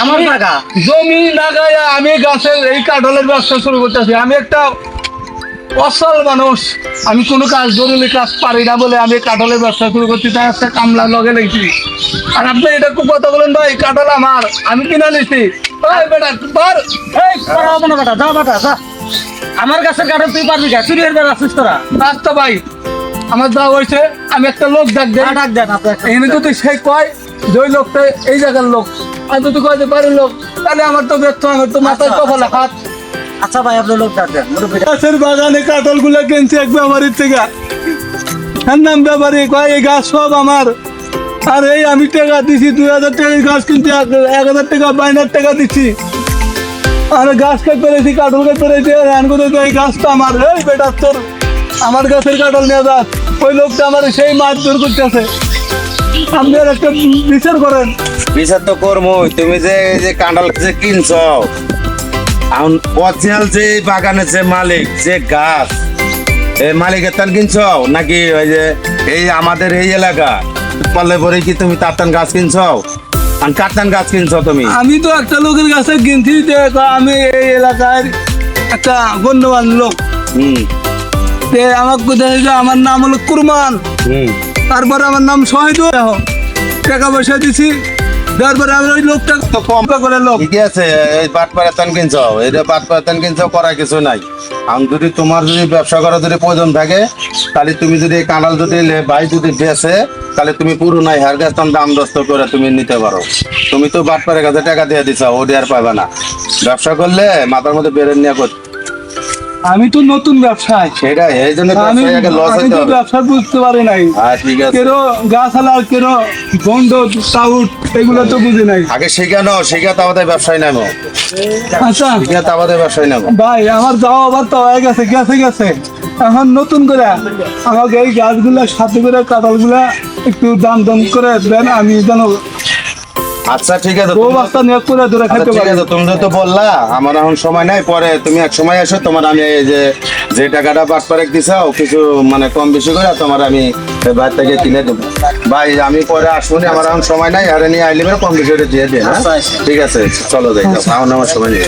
আমার টাকা জমি লাগাইয়া আমি গাছের এই কাঠলের ব্যবসা শুরু করতেছি। আমি একটা অসল মানুষ। আমি কোনো কাজ জরুরি কাজ পারি না বলে আমি কাঠলের ব্যবসা শুরু করছি তাই একটা কামলা লগে লেগেছি। আর আপনি এটা খুব কথা বলেন ভাই কাঠল আমার। আমি কিনা নিছি আমার গাছের কাঠে তুই পারবি কা? চুরি হয়ে আসছিস তোরা। রাস্তা ভাই আমার যা হয়েছে আমি একটা লোক ডাক দেয় যা ডাক দেন আপনার এখানে যদি সে কয় যে ওই লোকটা এই জায়গার লোক আর যদি কয় যে বাড়ির লোক তাহলে আমার তো ব্যর্থ আমার তো মাথায় আচ্ছা, কপালে হাত। আচ্ছা ভাই আপনি লোক গাছের বাগানে কাঁঠালগুলা কিনছে এক ব্যাপারীর থেকে। হ্যাঁ নাম ব্যাপারী কয় এই গাছ সব আমার। আর এই আমি টাকা দিছি দুই হাজার টাকা গাছ কিনতে এক হাজার টাকা বাইনার টাকা দিচ্ছি আর গাছ কাট পেরেছি কাঁঠাল কাট পেরেছি রান করে এই গাছটা আমার। এই বেটা তোর আমার গাছের কাঁঠাল নিয়ে যাস ওই লোকটা আমার সেই মাছ দূর করতেছে। আপনি একটা বিচার করেন। বিচার তো করব তুমি যে এই যে কাঁঠাল যে কিনছো এখন অরিজিনাল যে বাগানের যে মালিক যে গাছ এই মালিকের তান কিনছো? নাকি ওই যে এই আমাদের এই এলাকা? পারলে পরে কি তুমি তাতান গাছ কিনছো? আর কাতান গাছ কিনছো তুমি? আমি তো একটা লোকের কাছে কিনছি যে আমি এই এলাকার একটা গণ্যমান লোক। হুম। আমার কোথায় আমার নাম হলো কুরমান। হুম। তারপরে আমার নাম শহীদুল রাহ। টাকা পয়সা দিছি। কম কিনছো। কিছু নাই। যদি যদি ব্যবসা যদি থাকে, তাহলে তুমি যদি যদি যদি তুমি পুরো নাই দাম দস্ত তুমি নিতে কাছে টাকা দিয়ে দিছো, ও দিয়ে আর পাবে না। ব্যবসা করলে মাথার মধ্যে বেড়ে নিয়ে আমি তো নতুন ব্যবসায়। সেটাই এই জন্য আমি আমি তো ব্যবসা বুঝতে পারি নাই। ঠিক আছে। কেন গাছ আলার কেন গন্ড টাউট এগুলো তো বুঝি নাই। আগে শেখানো শেখা ব্যবসায় নামো। আচ্ছা। শেখা ব্যবসায় নামো। ভাই আমার যাওয়া আবার তো হয়ে গেছে গেছে গেছে। এখন নতুন করে আমাকে এই গাছগুলা সাথে করে কাঁঠালগুলা একটু দাম দাম করে দেন আমি যেন আচ্ছা ঠিক আছে তো বাস্তা নিয়োগ করে আচ্ছা, খেতে ঠিক পারি আছে তুমি তো বললা আমার এখন সময় নাই পরে তুমি এক সময় এসো তোমার আমি এই যে যে টাকাটা বাদ পারে দিছাও কিছু মানে কম বেশি করে তোমার আমি বাইর থেকে কিনে দেবো ভাই আমি পরে আসবনি আমার এখন সময় নাই আর নিয়ে আইলে কম বেশি করে দিয়ে দিই হ্যাঁ? আচ্ছা, আচ্ছা। ঠিক আছে চলো যাই এখন আমার সময় নেই